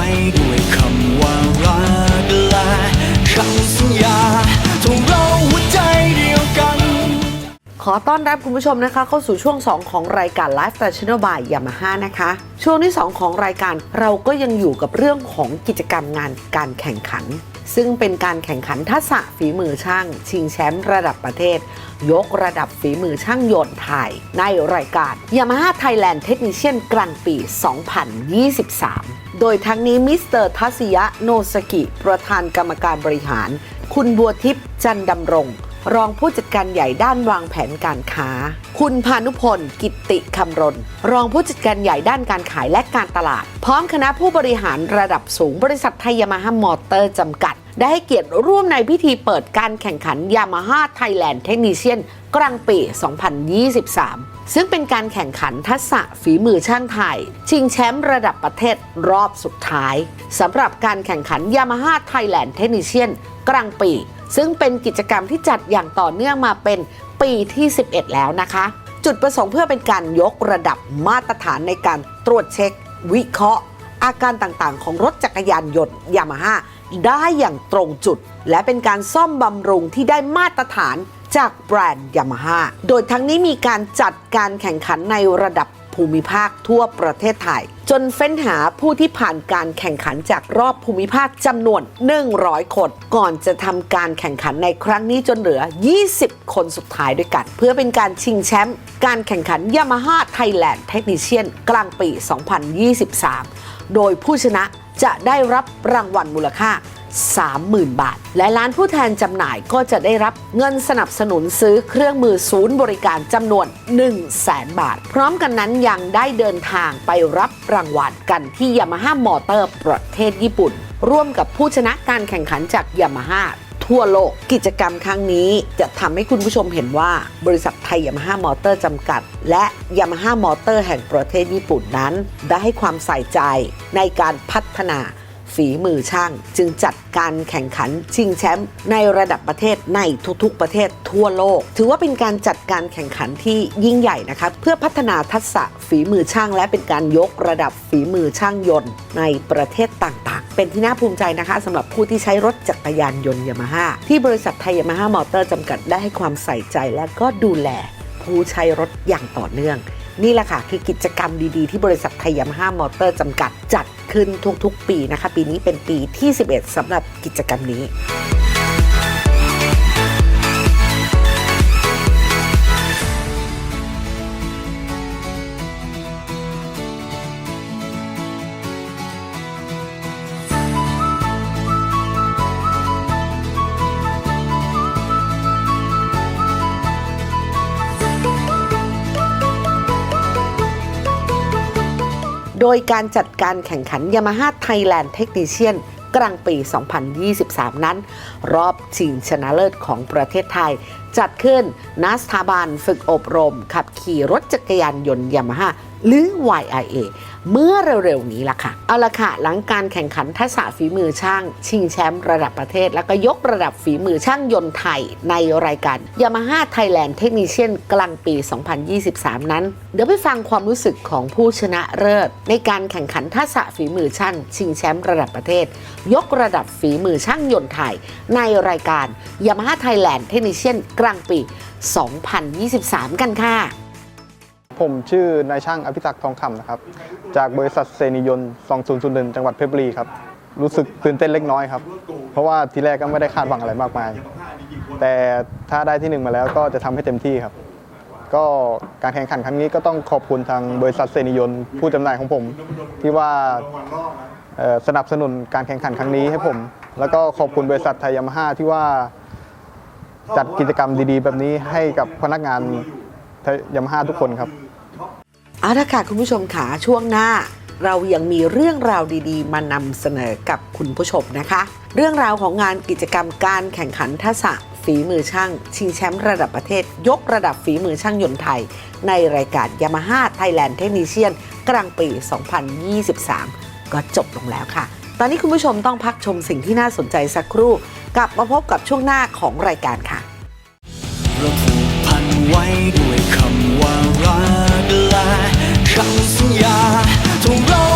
ว้ด้วยคำว่ารักและคำสัญญาทงเราหัวใจเดียวกัน ขอต้อนรับคุณผู้ชมนะคะ เข้าสู่ช่วง 2 ของรายการ Life National by Yamaha นะคะ ช่วงที่ 2 ของรายการเราก็ยังอยู่กับเรื่องของกิจกรรมงานการแข่งขัน ซึ่งเป็นการแข่งขันทักษะฝีมือช่าง ชิงแชมป์ระดับประเทศ ยกระดับฝีมือช่างยนต์ไทยในรายการ Yamaha Thailand Technician กลางปี 2023 โดยทั้งนี้มิสเตอร์ทัศยะโนสกิ ประธานกรรมการบริหาร คุณบัวทิพย์จันดำรง รองผู้จัดการใหญ่ด้านวางแผนการค้า คุณพานุพล กิตติคำรณ รองผู้จัดการใหญ่ด้านการขายและการตลาด พร้อมคณะผู้บริหารระดับสูงบริษัทไทยยามาฮ่ามอเตอร์จำกัด ได้ให้เกียรติร่วมในพิธีเปิดการแข่งขันยามาฮ่าไทยแลนด์เทคนิเชียน กลางปี 2023 ซึ่งเป็นการแข่งขันทักษะฝีมือช่างไทย ชิงแชมป์ระดับประเทศรอบสุดท้ายสำหรับการแข่งขันยามาฮ่าไทยแลนด์เทคนิเชียนกลางปี ซึ่งเป็นกิจกรรมที่จัดอย่างต่อเนื่องมาเป็นปีที่ 11 แล้วนะคะ จุดประสงค์เพื่อเป็นการยกระดับมาตรฐานในการตรวจเช็ค วิเคราะห์ อาการต่างๆ ของรถจักรยานยนต์ยามาฮ่าได้อย่างตรงจุด และเป็นการซ่อมบำรุงที่ได้มาตรฐาน จากแบรนด์ยามาฮ่า โดยทั้งนี้มีการจัดการแข่งขันในระดับภูมิภาคทั่วประเทศไทย จนเฟ้นหาผู้ที่ผ่านการแข่งขันจากรอบภูมิภาคจำนวน 100 คน ก่อนจะทำการแข่งขันในครั้งนี้จนเหลือ 20 คนสุดท้ายด้วยกัน เพื่อเป็นการชิงแชมป์การแข่งขัน Yamaha Thailand Technician กลางปี 2023 โดยผู้ชนะจะได้รับรางวัลมูลค่า 30,000 บาท และร้านผู้แทนจำหน่ายก็จะได้รับเงินสนับสนุนซื้อเครื่องมือศูนย์บริการจำนวน 1 0 0 0 0แบาท พร้อมกันนั้นยังได้เดินทางไปรับรางวัลกันที่ยามาฮ่ามอเตอร์ประเทศญี่ปุ่น ร่วมกับผู้ชนะการแข่งขันจากยามาฮ่าทั่วโลกกิจกรรมครั้งนี้จะทำให้คุณผู้ชมเห็นว่าบริษัทไทยยามาฮ่ามอเตอร์จำกัด และยามาฮ่ามอเตอร์แห่งประเทศญี่ปุ่นนั้น ได้ให้ความใส่ใจในการพัฒนา ฝีมือช่าง จึงจัดการแข่งขันชิงแชมป์ในระดับประเทศในทุกๆประเทศทั่วโลก ถือว่าเป็นการจัดการแข่งขันที่ยิ่งใหญ่นะคะเพื่อพัฒนาทักษะฝีมือช่าง และเป็นการยกระดับฝีมือช่างยนต์ในประเทศต่างๆ เป็นที่น่าภูมิใจนะคะสำหรับผู้ที่ใช้รถจักรยานยนต์ยามาฮ่าที่บริษัทไทยยามาฮ่ามอเตอร์จำกัดได้ให้ความใส่ใจและก็ดูแลผู้ใช้รถอย่างต่อเนื่องนี่แหละค่ะ คือกิจกรรมดี ๆ ที่บริษัทไทยยามาฮ่ามอเตอร์จำกัดจัด ขึ้นทุกๆปีนะคะ ปีนี้เป็นปีที่ 11สำหรับกิจกรรมนี้ โดยการจัดการแข่งขัน Yamaha Thailand Technician กลางปี 2023 นั้น รอบชิงชนะเลิศของประเทศไทย จัดขึ้นณสถาบันฝึกอบรม ขับขี่รถจักรยานยนต์ Yamaha หรือ YIA เมื่อเร็วๆนี้ล่ะค่ะ เอาละค่ะ หลังการแข่งขันทักษะฝีมือช่าง ชิงแชมป์ระดับประเทศ แล้วก็ยกระดับฝีมือช่างยนต์ไทยในรายการ Yamaha Thailand Technician กลางปี 2023 นั้น เดี๋ยวไปฟังความรู้สึกของผู้ชนะเลิศ ในการแข่งขันทักษะฝีมือช่าง ชิงแชมป์ระดับประเทศ ยกระดับฝีมือช่างยนต์ไทย ในรายการ Yamaha Thailand Technician กลางปี 2023 กันค่ะ ผมชื่อนายช่างอภิศักดิ์ทองคำนะครับ จากบริษัทเซนิยน2001จังหวัดเพชรบุรีครับ รู้สึกตื่นเต้นเล็กน้อยครับ เพราะว่าทีแรกก็ไม่ได้คาดหวังอะไรมากมาย แต่ถ้าได้ที่หนึ่งมาแล้วก็จะทำให้เต็มที่ครับ ก็การแข่งขันครั้งนี้ก็ต้องขอบคุณทางบริษัทเซนิยนผู้จำหน่ายของผม ที่ว่าเอ่อสนับสนุนการแข่งขันครั้งนี้ให้ผม แล้วก็ขอบคุณบริษัทไทยยามาฮ่าที่ว่า จัดกิจกรรมดีๆ แบบนี้ให้กับพนักงานยามาฮ่าทุกคนครับ เอาละค่ะคุณผู้ชมขาช่วงหน้า เรายังมีเรื่องราวดีๆ มานำเสนอกับคุณผู้ชมนะคะ เรื่องราวของงานกิจกรรมการแข่งขันทักษะฝีมือช่าง ชิงแชมป์ระดับประเทศ ยกระดับฝีมือช่างยนต์ไทย ในรายการ Yamaha Thailand Technician กลางปี 2023 ก็จบลงแล้วค่ะ ตอนนี้คุณผู้ชมต้องพักชมสิ่งที่น่าสนใจสักครู่ ลับมาพบกับช่วงหน้าของรายการค่ะเราผูกพันไว้ด้วยคำว่ารักและคำสัญญาทงเรา